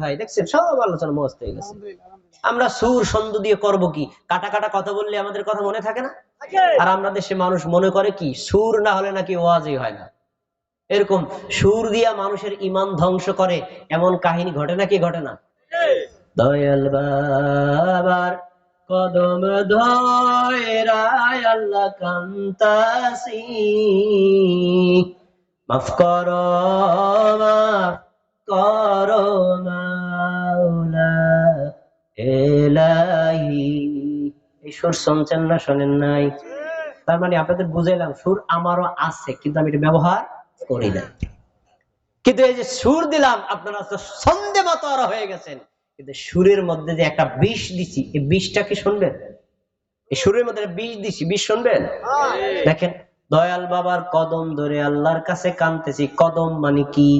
ভাই দেখছেন? সব আলোচনা মস্ত হয়ে গেছে। আমরা সুর ছন্দ দিয়ে করব কি? কাটা কাটা কথা বললে আমাদের কথা মনে থাকে না? আর আমরা দেশে মানুষ মনে করে কি? সুর না হলে নাকি ওয়াজই হয় না। এরকম সুর দিয়া মানুষের ইমান ধ্বংস করে এমন কাহিনী ঘটে নাকি ঘটে না? দয়াল বাবার কদম ধরায় আল্লাহ কান্তাসি। মাফ করো মাফ করো মাওলা এলাহি। এই সুর শুনছেন না শোনেন নাই? তার মানে আপনাদের বুঝাইলাম সুর আমারও আছে কিন্তু আমি এটা ব্যবহার করি না কিন্তু এই যে সুর দিলাম আপনারা তো সন্ধে হয়ে গেছেন। কিন্তু সুরের মধ্যে যে একটা বিষ দিছি এই বিষটা কি শুনবেন? এই সুরের মধ্যে বিষ দিছি বিষ শুনবেন? দেখেন দয়াল বাবার কদম ধরে আল্লাহর কাছে কানতেছি কদম মানে কি?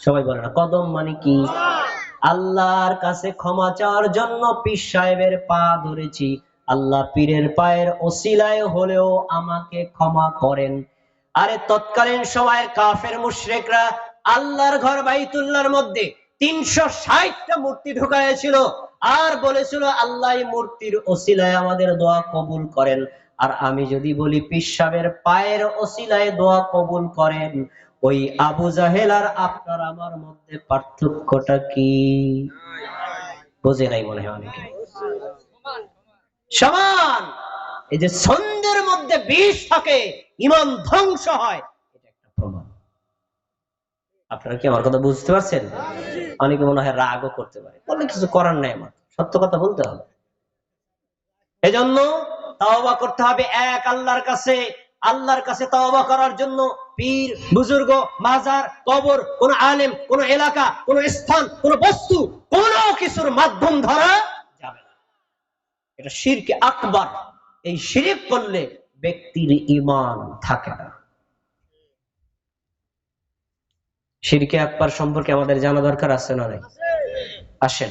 সবাই বলে না কদম মানে কি? আল্লাহর কাছে ক্ষমা চাওয়ার জন্য পীর সাহেবের পা ধরেছি। আল্লাহ পীরের পায়ের ওসিলায় হলেও আমাকে ক্ষমা করেন। আরে তৎকালীন সময়ের কাফের মুশরিকরা আল্লাহর ঘর বাইতুল্লাহর মধ্যে তিনশো ষাটটা মূর্তি ঢুকাইছিল আর বলেছিল, আল্লাহ মূর্তির ওসিলায় আমাদের দোয়া কবুল করেন। আর আমি যদি বলি পিসাবের পায়ের ওসিলায় দোয়া কবুল করেন। ওই আবু জাহেল আর আপনার আমার মধ্যে পার্থক্যটা কি? বোঝে নাই মনে হয় অনেকে। সমান! এই যে ছন্দের মধ্যে বিষ থাকে, ইমান ধ্বংস হয়, এটা একটা প্রমাণ। আপনারা কি আমার কথা বুঝতে পারছেন? অনেকে মনে হয় রাগও করতে পারে। বললে কিছু করার নাই আমার। সত্য কথা বলতে হবে। এজন্য তাওবা করতে হবে এক আল্লাহর কাছে। আল্লাহর কাছে তাওবা করার জন্য পীর, বুজুর্গ, মাজার, কবর, কোন আলেম, কোন এলাকা, কোন স্থান, কোন বস্তু, কোন কিছুর মাধ্যম ধরা যাবে না। এটা শিরকে আকবার। এই শিরিক করলে ব্যক্তির ইমান থাকে না। শিরকে আকবার সম্পর্কে আমাদের জানা দরকার আছে না নাই? আসেন,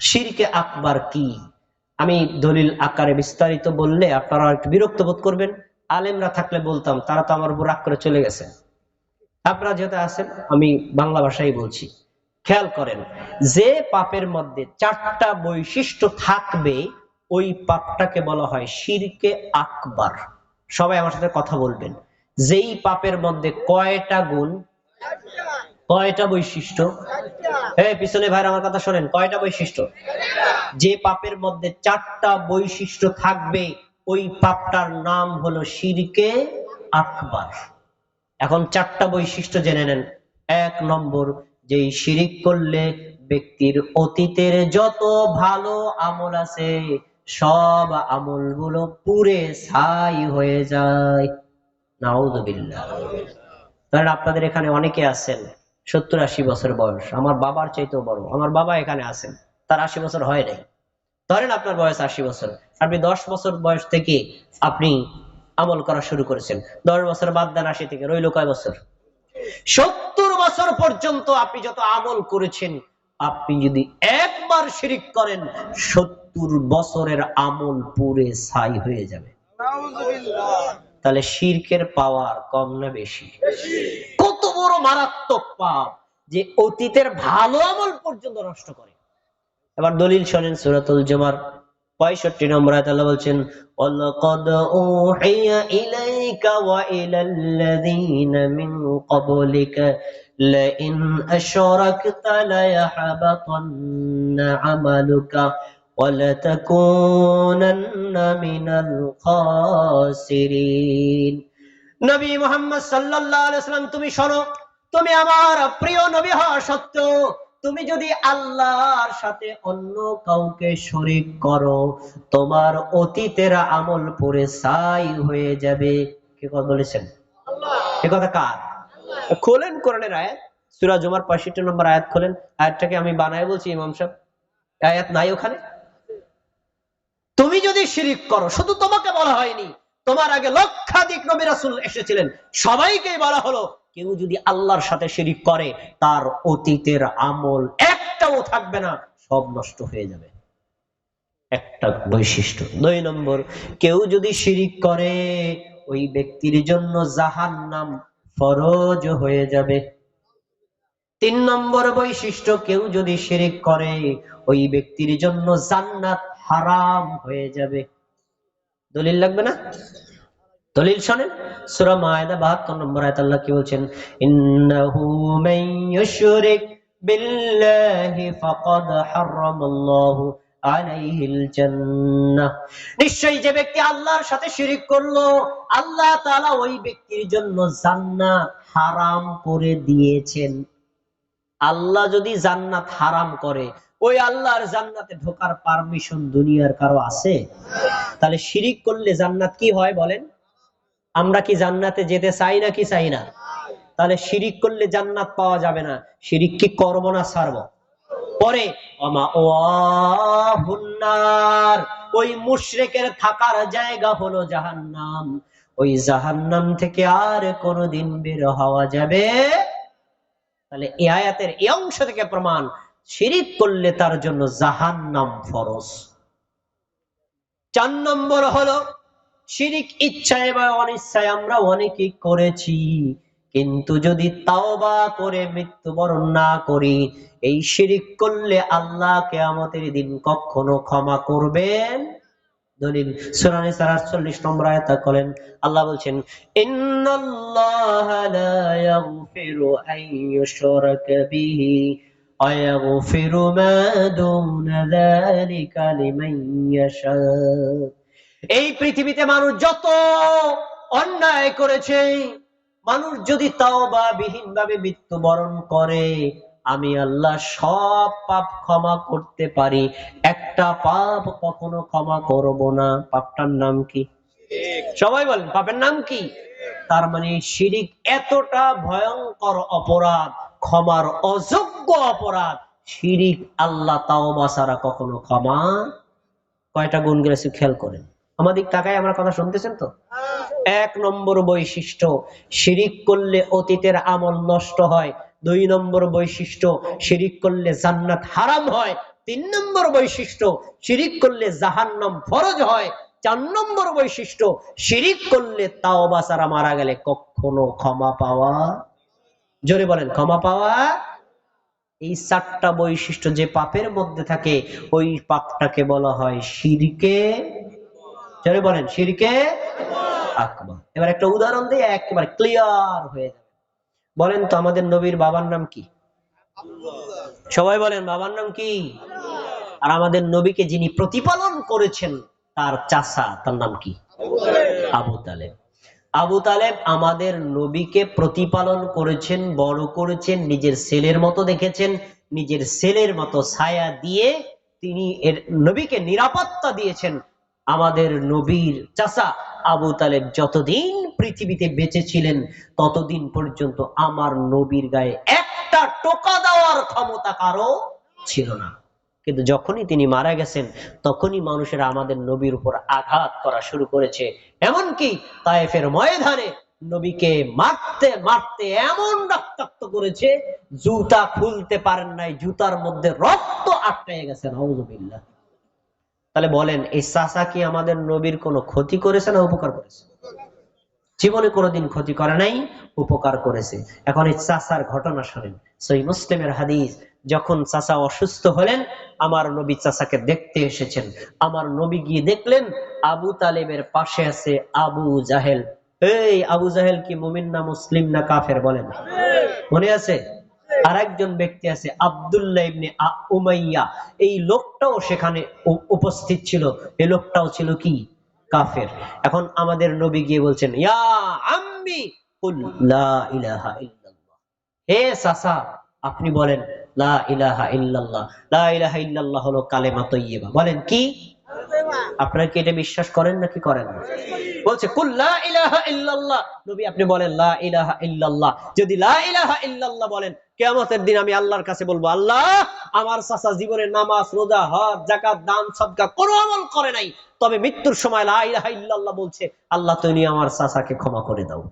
শিরকে আকবার কি? আমি দলিল আকারে বিস্তারিত বললে আপনারা একটু বিরক্ত বোধ করবেন। আলেমরা থাকলে বলতাম, তারা তো আমার উপর রাগ করে চলে গেছে। আপনারা যেহেতু আছেন, আমি বাংলা ভাষাই বলছি। খেয়াল করেন, যে পাপের মধ্যে চারটা বৈশিষ্ট্য থাকবে, ওই পাপটাকে বলা হয় শিরকে আকবার। সবাই আমার সাথে কথা বলবেন। যেই পাপের মধ্যে কয়টা গুণ? কয়টা বৈশিষ্ট্য? হ্যাঁ পিছনে ভাইরা আমার কথা শোনেন, কয়টা বৈশিষ্ট্য? যে পাপের মধ্যে চারটা বৈশিষ্ট্য থাকবে ওই পাপটার নাম হলো শিরকে আকবার। এখন চারটা বৈশিষ্ট্য জেনে নেন। এক নম্বর, যেই শিরিক করলে ব্যক্তির অতীতের যত ভালো আমল আছে, সব আমলগুলো পুরে ছাই হয়ে যায়। কারণ আপনাদের এখানে অনেকে আছেন, সত্তর আশি বছর বয়স। আমার বাবার চাইতেও বড়। আমার বাবা এখানে আছেন। তার আশি বছর হয় নাই। ধরেন আপনার বয়স আশি বছর, আপনি দশ বছর বয়স থেকে আপনি আমল করা শুরু করেছেন। দশ বছর বাদ দেন আশি থেকে, রইল কয় বছর? সত্তর বছর পর্যন্ত আপনি যত আমল করেছেন, আপনি যদি একবার শিরিক করেন, সত্তর বছরের আমল পুরে ছাই হয়ে যাবে। তাহলে শিরকের পাওয়ার কম না বেশি? কত বড় মারাত্মক পাপ যে অতীতের ভালো আমল পর্যন্ত নষ্ট করে। এবার দলিল শোনেন সুরাতুল জুমার পঁয়ষট্টি নম্বর আয়াত আল্লাহ বলছেন وَلَقَدْ أُوحِيَ إِلَيْكَ وَإِلَى الَّذِينَ مِنْ قَبْلِكَ لَئِنْ أَشْرَكْتَ لَيَحْبَطَنَّ عَمَلُكَ وَلَتَكُونَنَّ مِنَ الْخَاسِرِينَ নবী মুহাম্মদ সাল্লাল্লাহু আলাইহি ওয়াসাল্লাম তুমি শোনো তুমি আমার প্রিয় নবী হওয়া সত্ত্বেও তুমি যদি আল্লাহর সাথে অন্য কাউকে শরিক করো, তোমার অতীতের আমল পরে ছাই হয়ে যাবে। কে কথা বলেছেন? এ কথা কার? খোলেন কোরআনের আয়াত। সূরা জুমার 65 নম্বর আয়াত খোলেন। আয়াতটাকে আমি বানায় বলছি, ইমাম সাহেব। আয়াত নাই ওখানে? তুমি যদি শিরিক করো, শুধু তোমাকে বলা হয়নি তোমার আগে লক্ষাধিক নবী রাসূল এসেছিলেন। সবাইকেই বলা হলো, কেউ যদি আল্লাহর সাথে শিরিক করে, তার অতীতের আমল একটাও থাকবে না, সব নষ্ট হয়ে যাবে। একটা বৈশিষ্ট্য। দুই নম্বর, কেউ যদি শিরিক করে, ওই ব্যক্তির জন্য জাহান নাম ফরজ হয়ে যাবে। তিন নম্বর বৈশিষ্ট্য, কেউ যদি শিরিক করে, ওই ব্যক্তির জন্য জান্নাত হারাম হয়ে যাবে। দলিল লাগবে না? দলিল শোনেন। সূরা মায়দা 72 নম্বর আয়াত আল্লাহ কি বলছেন? ইন্নাহু মান ইউশরিক বিল্লাহি ফাকাদ হারামাল্লাহু আলাইহিল জান্নাহ। নিশ্চয়ই যে ব্যক্তি আল্লাহর সাথে শিরিক করল, আল্লাহ তাআলা ওই ব্যক্তির জন্য জান্নাত হারাম করে দিয়েছেন। আল্লাহ যদি জান্নাত হারাম করে ওই আল্লাহর জান্নাতে ঢোকার পারমিশন দুনিয়ার কারও আছে? তাহলে শিরিক করলে জান্নাত কি হয় বলেন? আমরা কি জান্নাতে যেতে চাই না কি চাই না? তাহলে শিরিক করলে জান্নাত পাওয়া যাবে না। শিরিক কি করব না ছাড়বো? পরে ওই মুশরিকের থাকার জায়গা হলো জাহান্নাম। ওই জাহান্নাম থেকে আর কোনোদিন বের হওয়া যাবে? তাহলে এই আয়াতের এই অংশ থেকে প্রমাণ শিরিক করলে তার জন্য জাহান্নাম ফরজ। চার নম্বর হলো, শিরিক ইচ্ছায় বা অনিচ্ছায় আমরা অনেকেই করেছি, কিন্তু যদি তাওবা করে মৃত্যুবরণ না করি, এই শিরিক করলে আল্লাহ কেয়ামতের দিন কখনো ক্ষমা করবেন। দলিল সূরা নিসার 48 নম্বর আয়াত করেন আল্লাহ বলছেন, ইন্নাল্লাহা লা ইয়াগফিরু আন বিহি ইয়াগফিরু মা দুনা যালিকা লিমান ইয়াশা এই পৃথিবীতে মানুষ যত অন্যায় করেছে, মানুষ যদি তাওবা বিহীন ভাবে মৃত্যুবরণ করে, আমি আল্লাহ সব পাপ ক্ষমা করতে পারি। একটা পাপ কখনো ক্ষমা করব না। পাপটার নাম কি? সবাই বলেন, পাপের নাম কি? তার মানে শিরিক এতটা ভয়ঙ্কর অপরাধ। ক্ষমার অযোগ্য অপরাধ। শিরিক আল্লাহ তাওবা ছাড়া কখনো ক্ষমা। কয়টা গুণ গেছে খেয়াল করেন? আমাদের টাকায় আমার কথা শুনতেছেন তো? এক নম্বর বৈশিষ্ট্য, শিরিক করলে অতীতের আমল নষ্ট হয়। দুই নম্বর বৈশিষ্ট্য, শিরিক করলে জান্নাত হারাম হয়। তিন নম্বর বৈশিষ্ট্য, শিরিক করলে জাহান্নাম ফরজ হয়। চার নম্বর বৈশিষ্ট্য, শিরিক করলে তাও বাসারা মারা গেলে কখনো ক্ষমা পাওয়া জোরে বলেন, ক্ষমা পাওয়া। এই চারটা বৈশিষ্ট্য যে পাপের মধ্যে থাকে, ওই পাপটাকে বলা হয় শিরকে। জোরে বলেন, শিরকে আকবার। এবার একটা উদাহরণ দিয়ে একেবারে ক্লিয়ার হয়ে যাবে। বলেন তো, আমাদের নবীর বাবার নাম কি? সবাই বলেন, বাবার নাম কি? আর আমাদের নবীকে যিনি প্রতিপালন করেছেন, তার চাষা তার নাম কি? আবু তালেব। আবু তালেব আমাদের নবীকে প্রতিপালন করেছেন, বড় করেছেন, নিজের ছেলের মতো দেখেছেন, নিজের ছেলের মতো ছায়া দিয়ে তিনি এর নবীকে নিরাপত্তা দিয়েছেন। আমাদের নবীর চাচা আবু তালেব যতদিন পৃথিবীতে বেঁচে ছিলেন, ততদিন পর্যন্ত আমার নবীর গায়ে একটা টোকা দেওয়ার ক্ষমতা কারও ছিল না। কিন্তু যখনই তিনি মারা গেছেন, তখনই মানুষেরা আমাদের নবীর উপর আঘাত করা শুরু করেছে। এমনকি তায়েফের ময়দানে নবীকে মারতে মারতে এমন রক্তাক্ত করেছে, জুতা খুলতে পারেন নাই, জুতার মধ্যে রক্ত আটকে গেছে নওজুবিল্লাহ তাহলে বলেন, এই চাচা কি আমাদের নবীর কোনো ক্ষতি করেছে না উপকার করেছে? জীবনে কোনোদিন ক্ষতি করে নাই, উপকার করেছে। এখন এই চাচার ঘটনা শোনেন। সই মুসলিমের হাদিস, যখন চাচা অসুস্থ হলেন, আমার নবী চাচাকে দেখতে এসেছেন। আমার নবী গিয়ে দেখলেন, আবু তালেবের পাশে আছে আবু জাহেল। এই আবু জাহেল কি মুমিন না মুসলিম না কাফের বলেন? মনে আছে? আর একজন ব্যক্তি আছে, আবদুল্লাহ ইবনে উমাইয়া এই লোকটাও সেখানে উপস্থিত ছিল। এই লোকটাও ছিল কি? কাফের। এখন আমাদের নবী গিয়ে বলছেন হে সাসা আপনি বলেন হলো বলেন, কি? আপনারা কি এটা বিশ্বাস করেন নাকি করেন বলছে নবী, আপনি বলেন, লা ইলাহা যদি লা ইলাহা ইল্লাল্লাহ বলেন কিয়ামতের দিন আমি আল্লাহর কাছে বলব, আল্লাহ, আমার চাচা জীবনে নামাজ, রোজা, হজ, যাকাত, দান, সদকা কোনো আমল করে নাই। তবে মৃত্যুর সময় লা ইলাহা ইল্লাল্লাহ বলছে, আল্লাহ, তুমি আমার চাচাকে ক্ষমা করে দাও।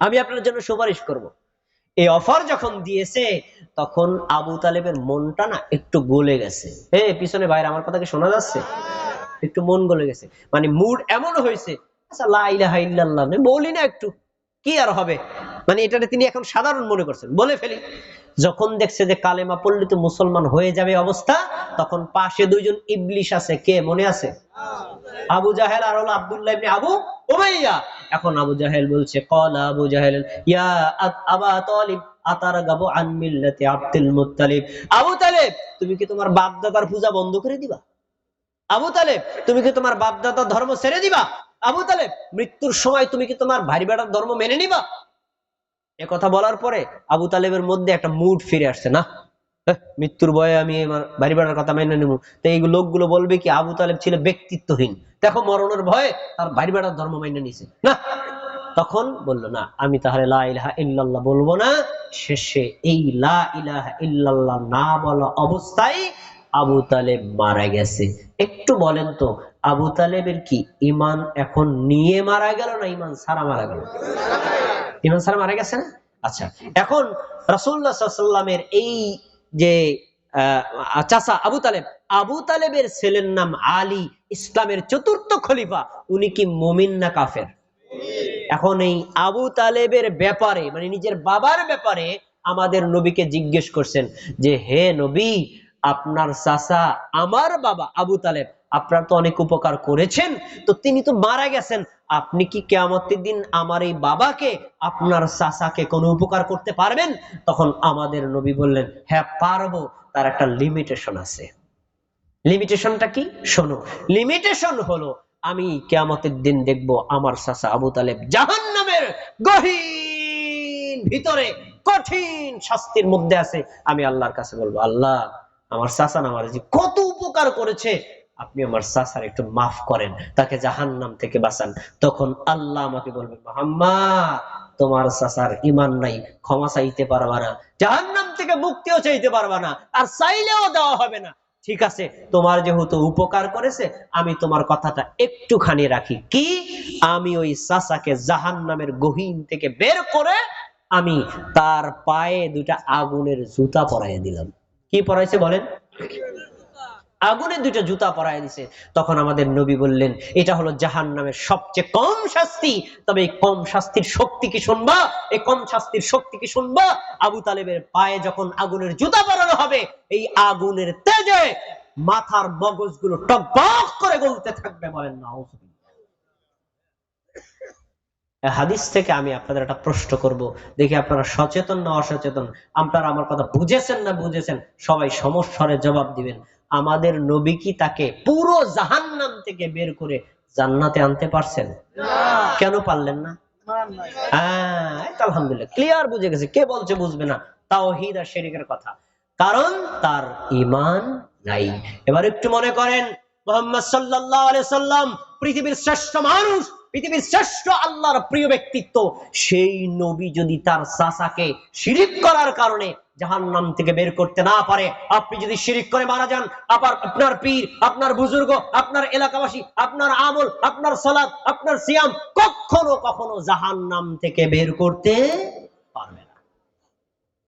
আমি আপনার জন্য সুপারিশ করব। এই অফার যখন দিয়েছে, তখন আবু তালেবের মনটা না একটু গলে গেছে। হে, পিছনে বাইরে আমার কথা কি শোনা যাচ্ছে? একটু মন গলে গেছে। মানে মুড এমন হয়েছে আচ্ছা লা ইলাহা ইল্লাল্লাহ বলি না একটু, কি আর হবে? মানে এটা তিনি এখন সাধারণ মনে করছেন। বলে ফেলি, যখন দেখছে যে কালেমা পড়লে তো মুসলমান হয়ে যাবে অবস্থা, তখন পাশে দুইজন ইবলিশ আছে। কে মনে আছে? আবু জাহেল আর হলো আব্দুল্লাহ ইবনে আবু উমাইয়া। এখন আবু জাহেল বলছে, কলা আবু জাহেল, ইয়া আবা তালিব আন মিল্লাতি আব্দুল মুত্তালিব। আবু তুমি কি তোমার বাপ দাদার পূজা বন্ধ করে দিবা? আবু তালেব, তুমি কি তোমার বাপ দাদার ধর্ম ছেড়ে দিবা? আবু তালেব, মৃত্যুর সময় তুমি কি তোমার ভাই বেটার ধর্ম মেনে নিবা? এ কথা বলার পরে আবু তালেবের মধ্যে একটা মুড ফিরে আসছে, না? মৃত্যুর ভয়ে আমি বাড়ি বেড়ার কথা মেনে নেব। তো এই লোকগুলো বলবে কি, আবু তালেব ছিল ব্যক্তিত্বহীন। দেখো মরণের ভয়ে তার বাড়ি বেড়ার ধর্ম মেনে নিছে, না? তখন বলল, না, আমি তাহলে লা ইলাহা ইল্লাল্লাহ বলব না। শেষে এই লা ইলাহা ইল্লাল্লাহ না বলা অবস্থায় আবু তালেব মারা গেছে। একটু বলেন তো, আবু তালেবের কি ইমান এখন নিয়ে মারা গেল না ইমান সারা মারা গেল? ইমান সারা মারা গেছে না? আচ্ছা এখন রাসূলুল্লাহ সাল্লামের এই যে চাচা আবু তালেব, আবু তালেবের ছেলের নাম আলী ইসলামের চতুর্থ খলিফা, উনি কি মুমিন না কাফের? এখন এই আবু তালেবের ব্যাপারে মানে নিজের বাবার ব্যাপারে আমাদের নবীকে জিজ্ঞেস করছেন যে, হে নবী, আপনার চাচা আমার বাবা আবু তালেব, আপনার তো অনেক উপকার করেছেন, তো তিনি তো মারা গেছেন আপনি কি কেয়ামতের দিন আমার এই বাবাকে, আপনার চাচাকে কোনো উপকার করতে পারবেন? তখন আমাদের নবী বললেন হ্যাঁ পারব। তার একটা লিমিটেশন আছে। লিমিটেশনটা কি? শোনো লিমিটেশন হলো, আমি কেয়ামতের দিন দেখব আমার চাচা আবু তালেব জাহান নামের গহীন, ভিতরে কঠিন শাস্তির মধ্যে আছে। আমি আল্লাহর কাছে বলব, আল্লাহ, আমার চাচা আমার কত উপকার করেছে আপনি আমার চাচার একটু মাফ করেন, তাকে জাহান নাম থেকে বাঁচান। তখন আল্লাহ আমাকে বলবে মোহাম্মদ, তোমার চাচার ইমান নাই, ক্ষমা চাইতে পারবা না জাহান নাম থেকে মুক্তিও চাইতে পারবা না, আর চাইলেও দেওয়া হবে না। ঠিক আছে, তোমার যেহেতু উপকার করেছে, আমি তোমার কথাটা একটুখানি রাখি। কি? আমি ওই চাচাকে জাহান নামের গহীন থেকে বের করে আমি তার পায়ে দুটা আগুনের জুতা পরাইয়া দিলাম। কি পরাইছে বলেন? আগুনের দুইটা জুতা পরায় দিছে। তখন আমাদের নবী বললেন, এটা হলো জাহান নামের সবচেয়ে কম শাস্তি। তবে এই কম শাস্তির শক্তি কি শুনবা? এই কম শাস্তির শক্তি কি শুনবা? আবু তালেবের পায়ে যখন আগুনের জুতা পরানো হবে, এই আগুনের তেজে মাথার মগজগুলো টকবক করে গলতে থাকবে বলেন না হাদিস থেকে আমি আপনাদের একটা প্রশ্ন করব। দেখি আপনারা সচেতন না অসচেতন? আপনারা আমার কথা বুঝেছেন না বুঝেছেন? সবাই সমস্যারে জবাব দিবেন। আমাদের নবী কি তাকে পুরো জাহান্নাম থেকে বের করে জান্নাতে আনতে পারছেন? কেন পারলেন না? হ্যাঁ আলহামদুলিল্লাহ ক্লিয়ার বুঝে গেছে। কে বলছে বুঝবে না? তাওহীদ আর শিরকের কথা। কারণ তার ঈমান নাই। এবার একটু মনে করেন, মোহাম্মদ আলাইহি সাল্লাম পৃথিবীর শ্রেষ্ঠ মানুষ পৃথিবীর শ্রেষ্ঠ আল্লাহর প্রিয় ব্যক্তিত্ব, সেই নবী যদি তার চাচাকে শিরিক করার কারণে জাহান নাম থেকে বের করতে না পারে, আপনি যদি শিরিক করে মারা যান, আবার আপনার পীর, আপনার বুজুর্গ, আপনার এলাকাবাসী, আপনার আমল, আপনার সলাদ আপনার সিয়াম কখনো কখনো জাহান নাম থেকে বের করতে